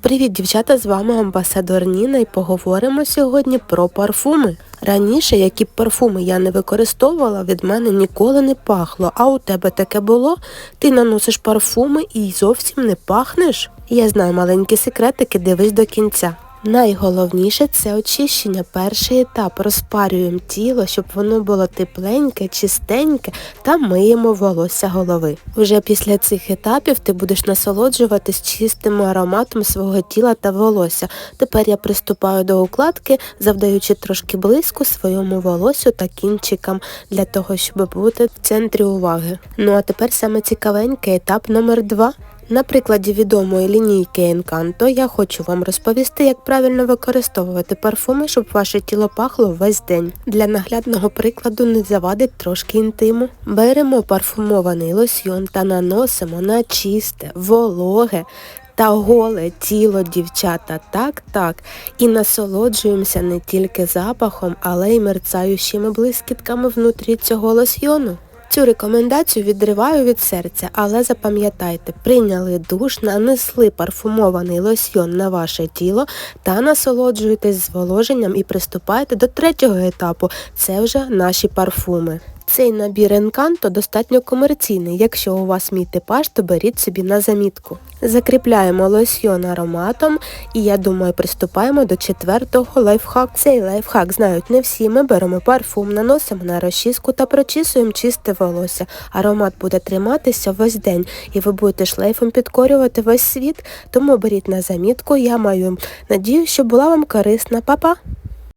Привіт, дівчата! З вами амбасадор Ніна і поговоримо сьогодні про парфуми. Раніше, які б парфуми я не використовувала, від мене ніколи не пахло. А у тебе таке було? Ти наносиш парфуми і зовсім не пахнеш? Я знаю маленькі секретики, дивись до кінця. Найголовніше це очищення. Перший етап розпарюємо тіло, щоб воно було тепленьке, чистеньке та миємо волосся голови. Вже після цих етапів ти будеш насолоджуватись чистим ароматом свого тіла та волосся. Тепер я приступаю до укладки, завдаючи трошки блиску своєму волосю та кінчикам для того, щоб бути в центрі уваги. Ну а тепер саме цікавенький етап номер два. На прикладі відомої лінійки Encanto я хочу вам розповісти, як правильно використовувати парфуми, щоб ваше тіло пахло весь день. Для наглядного прикладу не завадить трошки інтиму. Беремо парфумований лосьйон та наносимо на чисте, вологе та голе тіло дівчата так так і насолоджуємося не тільки запахом, але й мерцаючими блискітками внутрі цього лосьйону. Цю рекомендацію відриваю від серця, але запам'ятайте, прийняли душ, нанесли парфумований лосьйон на ваше тіло та насолоджуйтесь зволоженням і приступайте до третього етапу. Це вже наші парфуми. Цей набір Encanto достатньо комерційний. Якщо у вас мій типаж, то беріть собі на замітку. Закріпляємо лосьйон ароматом і я думаю, приступаємо до четвертого лайфхаку. Цей лайфхак знають не всі. Ми беремо парфум, наносимо на розчіску та прочісуємо чисте волосся. Аромат буде триматися весь день і ви будете шлейфом підкорювати весь світ. Тому беріть на замітку. Я маю надію, що була вам корисна. Па-па!